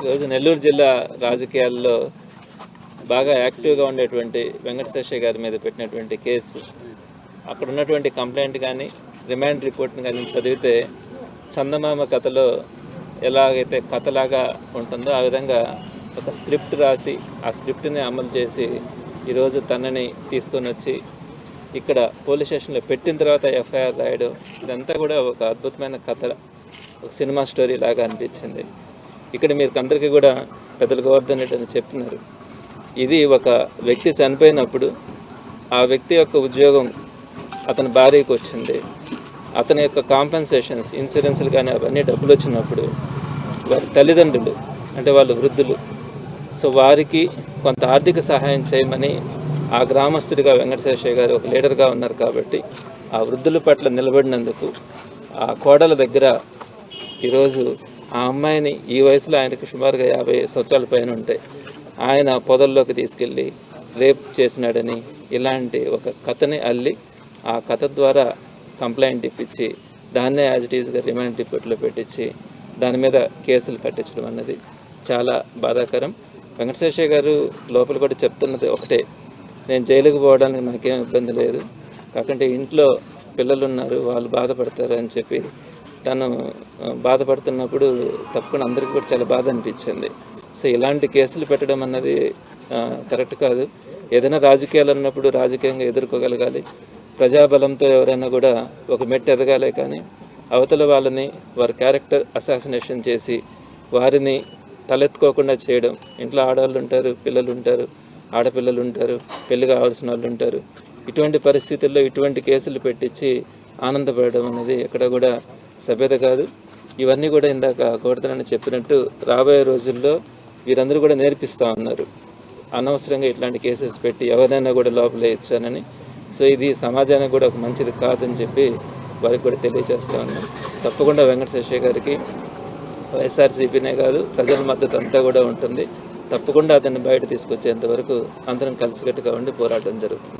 ఈరోజు నెల్లూరు జిల్లా రాజకీయాల్లో బాగా యాక్టివ్గా ఉండేటువంటి వెంకటశేషయ్య గారి మీద పెట్టినటువంటి కేసు. అక్కడ ఉన్నటువంటి కంప్లైంట్ కానీ రిమాండ్ రిపోర్ట్ని కానీ చదివితే చందమామ కథలో ఎలాగైతే కథలాగా ఉంటుందో ఆ విధంగా ఒక స్క్రిప్ట్ రాసి ఆ స్క్రిప్ట్ని అమలు చేసి ఈరోజు తనని తీసుకొని వచ్చి ఇక్కడ పోలీస్ స్టేషన్లో పెట్టిన తర్వాత ఎఫ్ఐఆర్ రాయడం ఇదంతా కూడా ఒక అద్భుతమైన కథ ఒక సినిమా స్టోరీ లాగా అనిపించింది. ఇక్కడ మీరు అందరికీ కూడా పెద్దల గోవర్ధన్ రెడ్డి అని చెప్తున్నారు. ఇది ఒక వ్యక్తి చనిపోయినప్పుడు ఆ వ్యక్తి యొక్క ఉద్యోగం అతని భార్యకు వచ్చింది. అతని యొక్క కాంపెన్సేషన్స్ ఇన్సూరెన్స్లు కానీ అవన్నీ డబ్బులు వచ్చినప్పుడు వారి తల్లిదండ్రులు అంటే వాళ్ళు వృద్ధులు సో వారికి కొంత ఆర్థిక సహాయం చేయమని ఆ గ్రామస్తుడిగా వెంకటశేషయ్య గారు ఒక లీడర్గా ఉన్నారు కాబట్టి ఆ వృద్ధుల పట్ల నిలబడినందుకు ఆ కోడల దగ్గర ఈరోజు ఆ అమ్మాయిని ఈ వయసులో ఆయనకు సుమారుగా యాభై సంవత్సరాల పైన ఉంటాయి ఆయన పొదల్లోకి తీసుకెళ్ళి రేప్ చేసినాడని ఇలాంటి ఒక కథని అల్లి ఆ కథ ద్వారా కంప్లైంట్ ఇప్పించి దాన్నే యాజ్ ఇట్ ఈజ్గా రిమాండ్ డిప్యూట్లో పెట్టించి దాని మీద కేసులు కట్టించడం అన్నది చాలా బాధాకరం. వెంకటశేషయ్య గారు లోపల కూడా చెప్తున్నది ఒకటే నేను జైలుకు పోవడానికి నాకేం ఇబ్బంది లేదు కాకుంటే ఇంట్లో పిల్లలు ఉన్నారు వాళ్ళు బాధపడతారు అని చెప్పి తను బాధపడుతున్నప్పుడు తప్పకుండా అందరికీ కూడా చాలా బాధ అనిపించింది. సో ఇలాంటి కేసులు పెట్టడం అన్నది కరెక్ట్ కాదు. ఏదైనా రాజకీయాలు అన్నప్పుడు రాజకీయంగా ఎదుర్కోగలగాలి. ప్రజాబలంతో ఎవరైనా కూడా ఒక మెట్టు ఎదగాలే కానీ అవతల వాళ్ళని వారి క్యారెక్టర్ అసాసినేషన్ చేసి వారిని తలెత్తుకోకుండా చేయడం. ఇంట్లో ఆడవాళ్ళు ఉంటారు పిల్లలు ఉంటారు ఆడపిల్లలు ఉంటారు పెళ్ళి కావాల్సిన వాళ్ళు ఉంటారు. ఇటువంటి పరిస్థితుల్లో ఇటువంటి కేసులు పెట్టించి ఆనందపడడం అనేది ఎక్కడ కూడా సభ్యత కాదు. ఇవన్నీ కూడా ఇందాక కోడతనని చెప్పినట్టు రాబోయే రోజుల్లో వీరందరూ కూడా నేర్పిస్తూ ఉన్నారు. అనవసరంగా ఇట్లాంటి కేసెస్ పెట్టి ఎవరైనా కూడా లోపలేయచ్చు సో ఇది సమాజానికి కూడా ఒక మంచిది కాదని చెప్పి వారికి కూడా తెలియజేస్తూ ఉన్నాం. తప్పకుండా వెంకట శేషయ్య గారికి వైఎస్ఆర్సీపీనే కాదు ప్రజల మద్దతు అంతా కూడా ఉంటుంది. తప్పకుండా అతన్ని బయట తీసుకొచ్చేంత వరకు అందరం కలిసికట్టుగా ఉండి పోరాటం జరుగుతుంది.